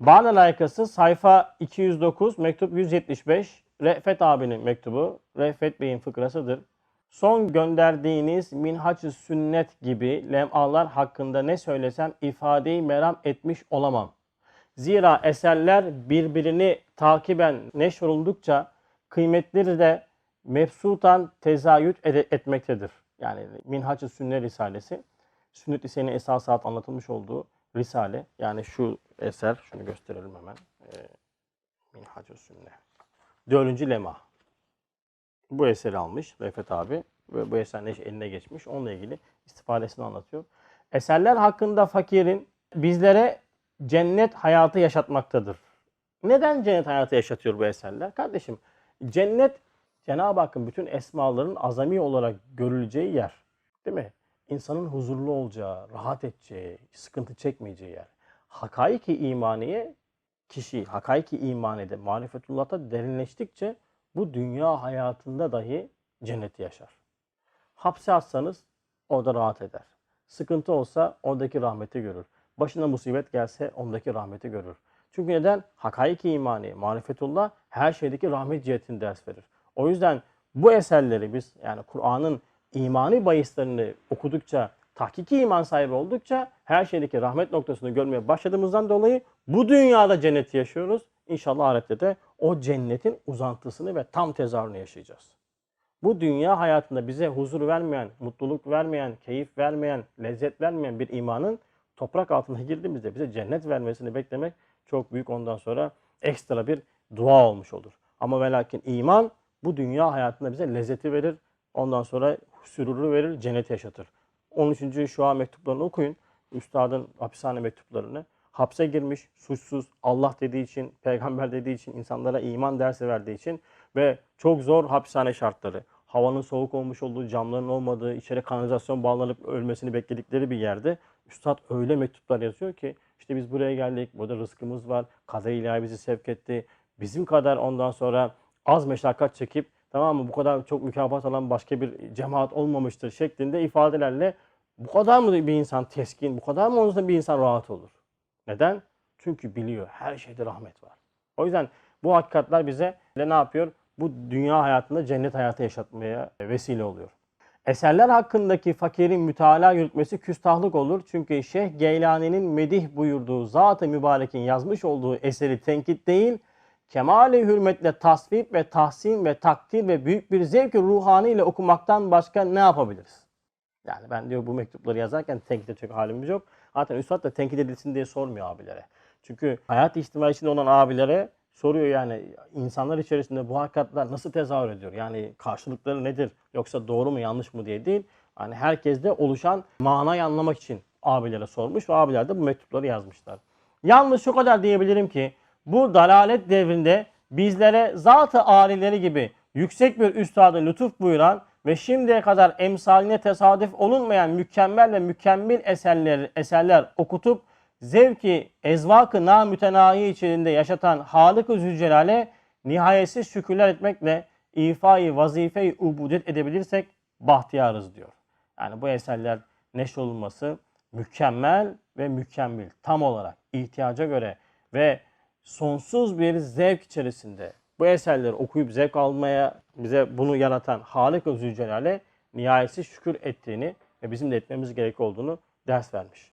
Bana layıkası sayfa 209, mektup 175. Re'fet abinin mektubu. Re'fet Bey'in fıkrasıdır. Son gönderdiğiniz minhaç sünnet gibi lemalar hakkında ne söylesem ifadeyi meram etmiş olamam. Zira eserler birbirini takiben neşroldukça kıymetleri de mefsutan tezayüt ede- etmektedir. Yani Minhaç-ı Sünne Risalesi, Sünnet lisenin esasat anlatılmış olduğu risale. Yani şu eser, şunu gösterelim hemen. Ee, Minhaç-ı Sünne. Dördüncü lema. Bu eseri almış Refet abi ve bu eser ne eline geçmiş. Onunla ilgili istifadesini anlatıyor. Eserler hakkında fakirin bizlere cennet hayatı yaşatmaktadır. Neden cennet hayatı yaşatıyor bu eserler? Kardeşim cennet Cenab-ı Hakk'ın bütün esmaların azami olarak görüleceği yer. Değil mi? İnsanın huzurlu olacağı, rahat edeceği, sıkıntı çekmeyeceği yer. Hakaiki imaniye kişi hakaiki imanede, marifetullah'ta derinleştikçe bu dünya hayatında dahi cenneti yaşar. Hapse atsanız orada rahat eder. Sıkıntı olsa oradaki rahmeti görür. Başına musibet gelse ondaki rahmeti görür. Çünkü neden? Hakaiki imani, marifetullah her şeydeki rahmet cihetini ders verir. O yüzden bu eserleri biz yani Kur'an'ın imani bahislerini okudukça, tahkiki iman sahibi oldukça her şeydeki rahmet noktasını görmeye başladığımızdan dolayı bu dünyada cenneti yaşıyoruz. İnşallah ahirette de o cennetin uzantısını ve tam tezahürünü yaşayacağız. Bu dünya hayatında bize huzur vermeyen, mutluluk vermeyen, keyif vermeyen, lezzet vermeyen bir imanın toprak altına girdiğimizde bize cennet vermesini beklemek çok büyük ondan sonra ekstra bir dua olmuş olur. Ama ve iman bu dünya hayatında bize lezzeti verir. Ondan sonra süruru verir, cenneti yaşatır. 13. Şua mektuplarını okuyun. Üstadın hapishane mektuplarını. Hapse girmiş, suçsuz, Allah dediği için, peygamber dediği için, insanlara iman dersi verdiği için ve çok zor hapishane şartları. Havanın soğuk olmuş olduğu, camların olmadığı, içeri kanalizasyon bağlanıp ölmesini bekledikleri bir yerde Üstad öyle mektuplar yazıyor ki işte biz buraya geldik, burada rızkımız var, kader ilahi bizi sevk etti. Bizim kadar ondan sonra az meşakkat çekip tamam mı bu kadar çok mükafat alan başka bir cemaat olmamıştır şeklinde ifadelerle bu kadar mı bir insan teskin, bu kadar mı ondan bir insan rahat olur? Neden? Çünkü biliyor her şeyde rahmet var. O yüzden bu hakikatler bize ne yapıyor? Bu dünya hayatında cennet hayatı yaşatmaya vesile oluyor. Eserler hakkındaki fakirin mütalaa yürütmesi küstahlık olur. Çünkü Şeyh Geylani'nin medih buyurduğu Zat-ı Mübarek'in yazmış olduğu eseri tenkit değil, kemali hürmetle tasvip ve tahsin ve takdir ve büyük bir zevk ruhani ile okumaktan başka ne yapabiliriz? Yani ben diyor bu mektupları yazarken tenkit edecek halimiz yok. Zaten Üstad da tenkit edilsin diye sormuyor abilere. Çünkü hayat içtimai içinde olan abilere soruyor yani insanlar içerisinde bu hakikatler nasıl tezahür ediyor? Yani karşılıkları nedir? Yoksa doğru mu yanlış mı diye değil. Yani herkeste oluşan manayı anlamak için abilere sormuş ve abiler de bu mektupları yazmışlar. Yalnız şu kadar diyebilirim ki bu dalalet devrinde bizlere zat-ı alileri gibi yüksek bir üstadı lütuf buyuran ve şimdiye kadar emsaline tesadüf olunmayan mükemmel ve mükemmel eserler, eserler okutup zevki ezvakı namütenayi içinde yaşatan Halık-ı Zülcelal'e nihayetsiz şükürler etmekle ifai vazife-i ubudiyet edebilirsek bahtiyarız diyor. Yani bu eserler neşrolunması mükemmel ve mükemmel tam olarak ihtiyaca göre ve sonsuz bir zevk içerisinde bu eserleri okuyup zevk almaya bize bunu yaratan Halik-ı Zülcelal'e nihayetsiz şükür ettiğini ve bizim de etmemiz gerek olduğunu ders vermiş.